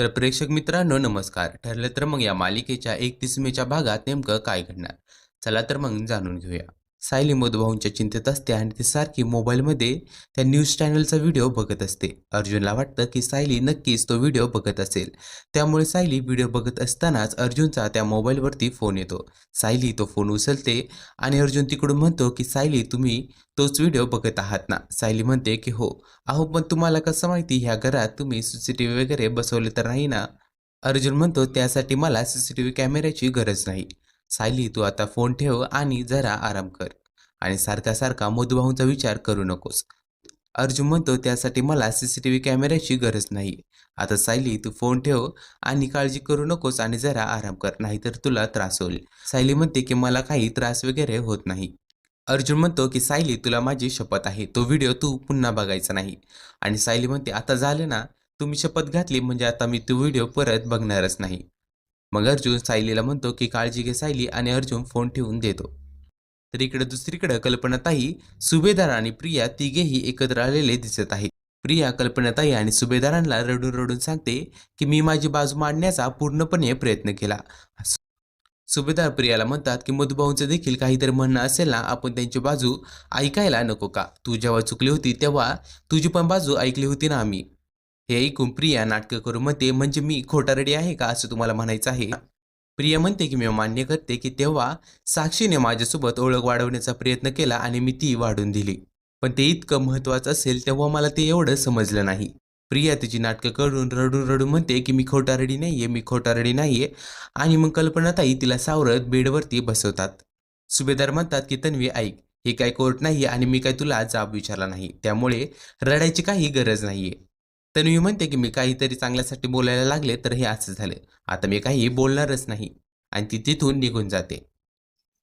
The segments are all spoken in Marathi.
तर प्रेक्षक मित्रांनो नमस्कार. ठरलं तर मग या मालिकेच्या एकतीस मेच्या भागात नेमकं काय घडणार? चला तर मग जाणून घेऊया. सायली मधुभाऊंच्या चिंतेत असते आणि ती सारखी मोबाईलमध्ये त्या न्यूज चॅनलचा व्हिडिओ बघत असते. अर्जुनला वाटतं की सायली नक्कीच तो व्हिडिओ बघत असेल. त्यामुळे सायली व्हिडिओ बघत असतानाच अर्जुनचा त्या मोबाईलवरती फोन येतो. सायली तो फोन उचलते आणि अर्जुन तिकडून म्हणतो की सायली तुम्ही तोच व्हिडिओ बघत आहात ना? सायली म्हणते की हो. अहो पण तुम्हाला कसं माहिती? ह्या घरात तुम्ही सी सी टी व्ही वगैरे बसवले तर नाही ना? अर्जुन म्हणतो त्यासाठी मला सी सी टी व्ही कॅमेऱ्याची गरज नाही. सायली तू आता फोन ठेव आणि जरा आराम कर. आणि सारखा सारखा मधुभाऊंचा विचार करू नकोस. अर्जुन म्हणतो त्यासाठी मला सी सी टी व्ही कॅमेऱ्याची गरज नाही. आता सायली तू फोन ठेव आणि काळजी करू नकोस आणि जरा आराम कर नाहीतर तुला त्रास होईल. सायली म्हणते की मला काही त्रास वगैरे होत नाही. अर्जुन म्हणतो की सायली तुला माझी शपथ आहे. तो व्हिडिओ तू पुन्हा बघायचा नाही. आणि सायली म्हणते आता झालं ना तुम्ही शपथ घातली म्हणजे आता मी तो व्हिडिओ परत बघणारच नाही. मग अर्जुन सायलीला म्हणतो की काळजी घे सायली आणि अर्जुन फोन ठेवून देतो. तर इकडे दुसरीकडे कल्पनाताई सुभेदार आणि प्रिया तिघेही एकत्र आलेले दिसत आहेत. प्रिया कल्पनाताई आणि सुभेदारांना रडून रडून सांगते की मी माझी बाजू मांडण्याचा पूर्णपणे प्रयत्न केला. सुभेदार प्रियाला म्हणतात की मधुभाऊंचं देखील काहीतरी म्हणणं असेल ना आपण त्यांची बाजू ऐकायला नको का? तू जेव्हा चुकली होती तेव्हा तुझी पण बाजू ऐकली होती ना आम्ही. हे ऐकून प्रिया नाटकं करून म्हणते. म्हणजे मी खोटा रेडी आहे का असं तुम्हाला म्हणायचं आहे? प्रिया म्हणते की मी मान्य करते की तेव्हा साक्षीने माझ्यासोबत ओळख वाढवण्याचा प्रयत्न केला आणि मी ती वाढून दिली. पण ते इतकं महत्त्वाचं असेल तेव्हा मला ते एवढं समजलं नाही. प्रिया तिची नाटकं करून रडून रडून म्हणते की मी खोटा रेडी नाहीये मी खोटा रेडी नाहीये. आणि मग कल्पनाताई तिला सावरत बेडवरती बसवतात. सुभेदार म्हणतात की तन्वी ऐक हे काय कोर्ट नाही आणि मी काय तुला जाब विचारला नाही. त्यामुळे रडायची काही गरज नाहीये. तन्वी म्हणते की मी काहीतरी चांगल्यासाठी बोलायला लागले तर हे असं झालं. आता मी काही बोलणारच नाही आणि ती तिथून निघून जाते.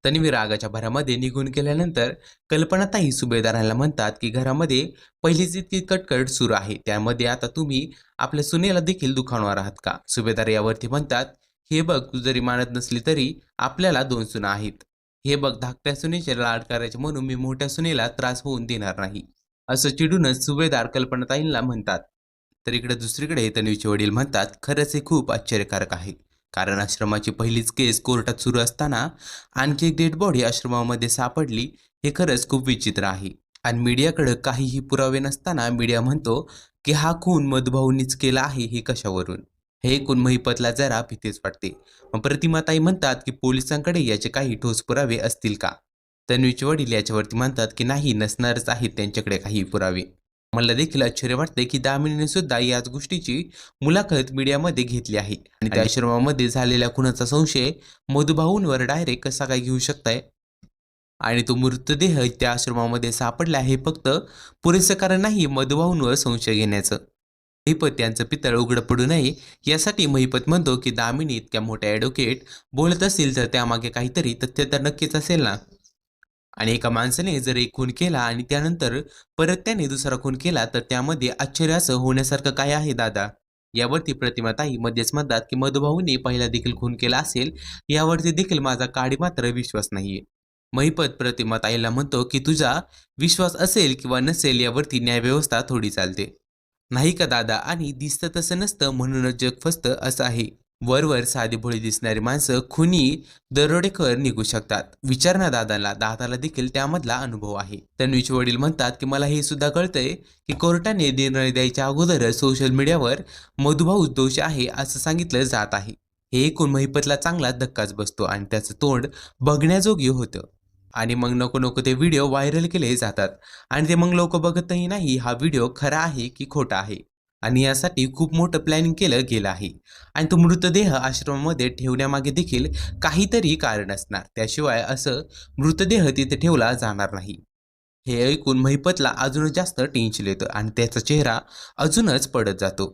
तन्वी रागाच्या भरामध्ये निघून गेल्यानंतर कल्पनाताही सुभेदारांना म्हणतात की घरामध्ये पहिलीच इतकी कटकट सुरू आहे. त्यामध्ये आता तुम्ही आपल्या सुनेला देखील दुखावणार आहात का? सुभेदार यावरती म्हणतात हे बघ तू जरी मानत नसली तरी आपल्याला दोन सुना आहेत. हे बघ धाकट्या सुनेचे लाड करायचे म्हणून मी मोठ्या सुनेला त्रास होऊन देणार नाही. असं चिडूनच सुभेदार कल्पनाताईंना म्हणतात. तर इकडे दुसरीकडे तन्वीचे वडील म्हणतात खरंच हे खूप आश्चर्यकारक आहे. कारण आश्रमाची पहिलीच केस कोर्टात सुरू असताना आणखी एक डेड बॉडी आश्रमामध्ये सापडली हे खरंच खूप विचित्र आहे. आणि मीडियाकडे काहीही पुरावे नसताना मीडिया म्हणतो की हा खून मधुभाऊंनीच केला आहे हे कशावरून? हे ऐकून महिपतला जरा भीतीच वाटते. मग प्रतिमाताई म्हणतात की पोलिसांकडे याचे काही ठोस पुरावे असतील का? तन्वीचे वडील याच्यावरती म्हणतात की नाही नसणारच आहेत त्यांच्याकडे काही पुरावे. मला देखील आश्चर्य वाटते की दामिनीने सुद्धा याच गोष्टीची मुलाखत मीडियामध्ये घेतली आहे. आणि त्या आश्रमामध्ये झालेल्या खुनाचा संशय मधुभाऊंवर डायरेक्ट कसा काय घेऊ शकताय? आणि तो मृतदेह त्या आश्रमामध्ये सापडला हे फक्त पुरेसं कारण नाही मधुभाऊंवर संशय घेण्याचं. महिपत यांचं पितळ उघडं पडू नये यासाठी महिपत म्हणतो की दामिनी इतक्या मोठ्या ॲडव्होकेट बोलत असतील तर त्यामागे काहीतरी तथ्य तर नक्कीच असेल ना? आणि एका माणसाने जर एक खून केला आणि त्यानंतर परत त्याने दुसरा खून केला तर त्यामध्ये आश्चर्य असं होण्यासारखं काय आहे दादा? यावरती प्रतिमाताई मध्येच म्हणतात की मधुभाऊने पहिला देखील खून केला असेल यावरती देखील माझा काडी मात्र विश्वास नाहीये. महिपत प्रतिमाताईला म्हणतो की तुझा विश्वास असेल किंवा नसेल यावरती न्यायव्यवस्था थोडी चालते. नाही का दादा? आणि दिसतं तसं नसतं म्हणूनच जग फसतं असं आहे. वरवर साधी भोळी दिसणारी माणसं खुनी दरोडेखोर निघू शकतात. विचार ना दादाला दादाला देखील त्यामधला अनुभव आहे. तन्वीचे वडील म्हणतात की मला हे सुद्धा कळतंय की कोर्टाने निर्णय द्यायच्या अगोदरच सोशल मीडियावर मधुभाऊ दोष आहे असं सांगितलं जात आहे. हे ऐकून महिपतला चांगला धक्काच बसतो आणि त्याचं तोंड बघण्याजोगी होतं. आणि मग नको नको ते व्हिडिओ व्हायरल केले जातात. आणि ते मग लोक बघतही नाही. हा व्हिडिओ खरा आहे की खोटा आहे? आणि यासाठी खूप मोठं प्लॅनिंग केलं गेलं आहे. आणि तो मृतदेह आश्रमामध्ये ठेवण्यामागे देखील काहीतरी कारण असणार. त्याशिवाय असं मृतदेह तिथे ठेवला जाणार नाही. हे ऐकून महिपतला अजूनच जास्त टेन्शन येतं आणि त्याचा चेहरा अजूनच पडत जातो.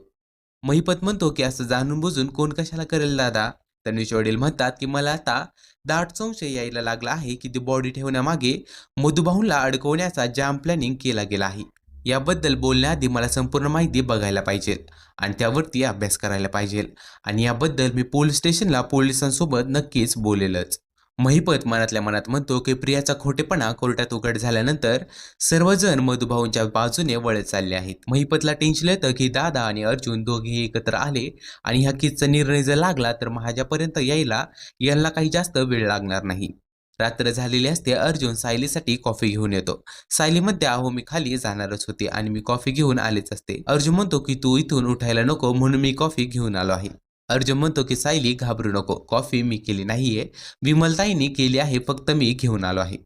महिपत म्हणतो की असं जाणून बुजून कोण कशाला करेल दादा? तन्वीचे वडील म्हणतात की मला आता दाट संशय यायला लागला आहे की ती बॉडी ठेवण्यामागे मधुबाहूंला अडकवण्याचा जाम प्लॅनिंग केला गेला आहे. याबद्दल बोलण्याआधी मला संपूर्ण माहिती बघायला पाहिजे आणि त्यावरती अभ्यास करायला पाहिजे. आणि याबद्दल मी पोलीस स्टेशनला पोलिसांसोबत नक्कीच बोलेलच. महिपत मनातल्या मनात म्हणतो की प्रियाचा खोटेपणा कोर्टात उघड झाल्यानंतर सर्वजण मधुभाऊंच्या बाजूने वळत चालले आहेत. महिपतला टेन्शन येतं की दादा आणि अर्जुन दोघेही एकत्र आले आणि ह्या किसचा निर्णय जर लागला तर माझ्यापर्यंत यायला यांना काही जास्त वेळ लागणार नाही. रात्र झालेली असते अर्जुन सायलीसाठी कॉफी घेऊन येतो. सायली म्हणते अहो मी खाली जाणारच होते आणि मी कॉफी घेऊन आलेच असते. अर्जुन म्हणतो की तू इथून उठायला नको म्हणून मी कॉफी घेऊन आलो आहे. अर्जुन म्हणतो की सायली घाबरू नको. कॉफी मी केली नाहीये. विमलताईंनी केली आहे फक्त मी घेऊन आलो आहे.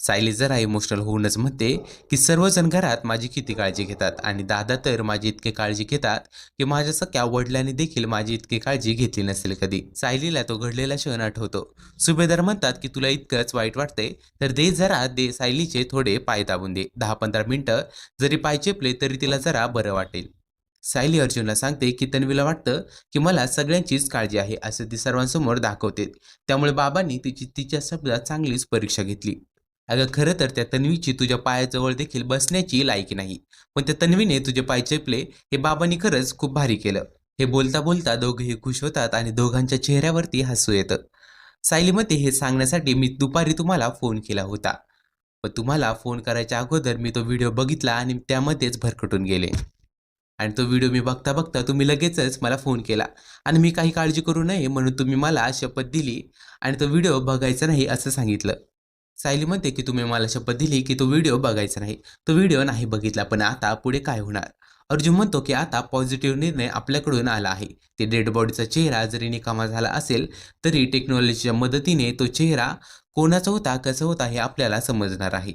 सायली जरा इमोशनल होऊनच म्हणते की सर्वजण घरात माझी किती काळजी घेतात आणि दादा तर माझी इतकी काळजी घेतात की माझ्या सख्या वडिलांनी देखील माझी इतकी काळजी घेतली नसेल कधी. सायलीला तो घडलेला क्षण आठवतो. सुभेदार म्हणतात की तुला इतकंच वाईट वाटते तर दे जरा दे सायलीचे थोडे पाय दाबून दे. दहा पंधरा मिनिटं जरी पाय चेपले तरी तिला जरा बरं वाटेल. सायली अर्जुनला सांगते की तन्वीला वाटतं की मला सगळ्यांचीच काळजी आहे असं ती सर्वांसमोर दाखवते. त्यामुळे बाबांनी तिची तिच्या शब्दात चांगलीच परीक्षा घेतली. अगं खरं तर त्या तन्वीची तुझ्या पायाजवळ देखील बसण्याची लायकी नाही. पण त्या तन्वीने तुझे पाय चेपले हे बाबांनी खरंच खूप भारी केलं. हे बोलता बोलता दोघेही खुश होतात आणि दोघांच्या चेहऱ्यावरती हसू येतं. सायलीमध्ये हे सांगण्यासाठी मी दुपारी तुम्हाला फोन केला होता. पण तुम्हाला फोन करायच्या अगोदर मी तो व्हिडिओ बघितला आणि त्यामध्येच भरकटून गेले. आणि तो व्हिडिओ मी बघता बघता तुम्ही लगेचच मला फोन केला. आणि मी काही काळजी करू नये म्हणून तुम्ही मला शपथ दिली आणि तो व्हिडिओ बघायचा नाही असं सांगितलं. सायली म्हणते की तुम्ही मला शपथ दिली की तो व्हिडिओ बघायचा नाही. तो व्हिडिओ नाही बघितला पण आता पुढे काय होणार? अर्जुन म्हणतो की आता पॉझिटिव्ह निर्णय आपल्याकडून आला आहे. ते डेड बॉडीचा चेहरा जरी निकामा झाला असेल तरी टेक्नॉलॉजीच्या मदतीने तो चेहरा कोणाचा होता कसा होता हे आपल्याला समजणार आहे.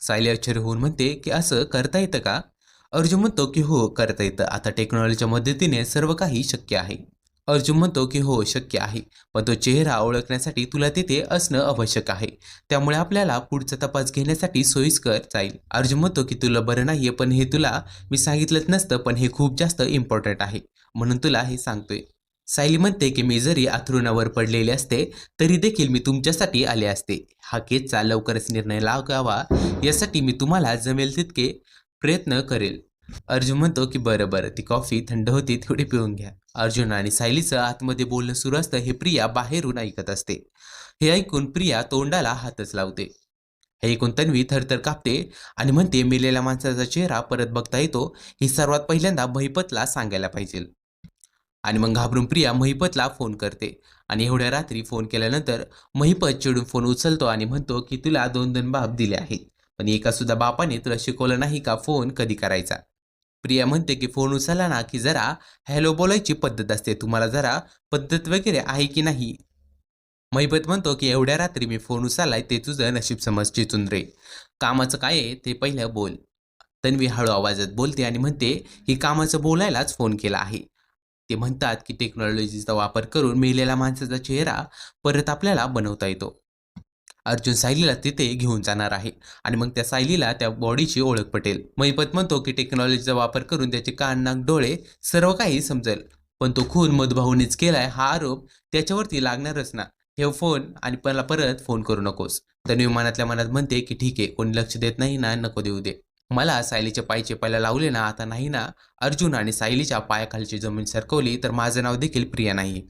सायली आश्चर्य होऊन म्हणते की असं करता येतं का? अर्जुन म्हणतो की हो करता येतं. आता टेक्नॉलॉजीच्या मदतीने सर्व काही शक्य आहे. अर्जुन म्हणतो की हो शक्य आहे. पण तो चेहरा ओळखण्यासाठी तुला तिथे असणं आवश्यक आहे. त्यामुळे आपल्याला पुढचा तपास घेण्यासाठी सोयीस्कर जाईल. अर्जुन म्हणतो की तुला बरं नाहीये पण हे तुला मी सांगितलंच नसतं पण हे खूप जास्त इम्पॉर्टंट आहे. म्हणून तुला हे सांगतोय. सायली म्हणते की मी जरी अथरुणावर पडलेले असते तरी देखील मी तुमच्यासाठी आले असते. हा केसचा लवकरच निर्णय लागावा यासाठी मी तुम्हाला जमेल तितके प्रयत्न करेल. अर्जुन म्हणतो की बरं बरं ती कॉफी थंड होती थोडी पिऊन घ्या. अर्जुन आणि सायलीचं आतमध्ये बोलणं सुरू असतं हे प्रिया बाहेरून ऐकत असते. हे ऐकून प्रिया तोंडाला हातच लावते. हे ऐकून तन्वी थरथर कापते आणि म्हणते मेलेल्या माणसाचा चेहरा परत बघता येतो हे सर्वात पहिल्यांदा महिपतला सांगायला पाहिजे. आणि मग घाबरून प्रिया महिपतला फोन करते आणि एवढ्या रात्री फोन केल्यानंतर महिपत चिडून फोन उचलतो आणि म्हणतो की तुला दोन दोन बाप दिले आहेत पण एका सुद्धा बापाने तुला शिकवलं नाही का फोन कधी करायचा? प्रिया म्हणते की फोन उचलला ना की जरा हॅलो बोलायची पद्धत असते. तुम्हाला जरा पद्धत वगैरे आहे की नाही? महिपत म्हणतो की एवढ्या रात्री मी फोन उचललाय ते तुझं नशीब समज चिचून रे. कामाचं काय आहे ते पहिलं बोल. तन्वी हळू आवाजात बोलते आणि म्हणते की कामाचं बोलायलाच फोन केला आहे. ते म्हणतात की टेक्नॉलॉजीचा वापर करून मेलेल्या माणसाचा चेहरा परत आपल्याला बनवता येतो. अर्जुन सायलीला तिथे घेऊन जाणार आहे. आणि मग त्या सायलीला त्या बॉडीची ओळख पटेल. महिपत म्हणतो की टेक्नॉलॉजीचा वापर करून त्याचे कान नाक डोळे सर्व काही समजेल. पण तो खून मधुभाऊनीच केलाय हा आरोप त्याच्यावरती लागणारच ना. ठेव फोन आणि मला परत फोन करू नकोस. तन्वी मनातल्या मनात म्हणते की ठीक आहे कोणी लक्ष देत नाही ना नको देऊ दे. मला सायलीच्या पाय चेपायला लावले ना आता नाही ना. अर्जुन आणि सायलीच्या पायाखालची जमीन सरकवली तर माझं नाव देखील प्रिया नाही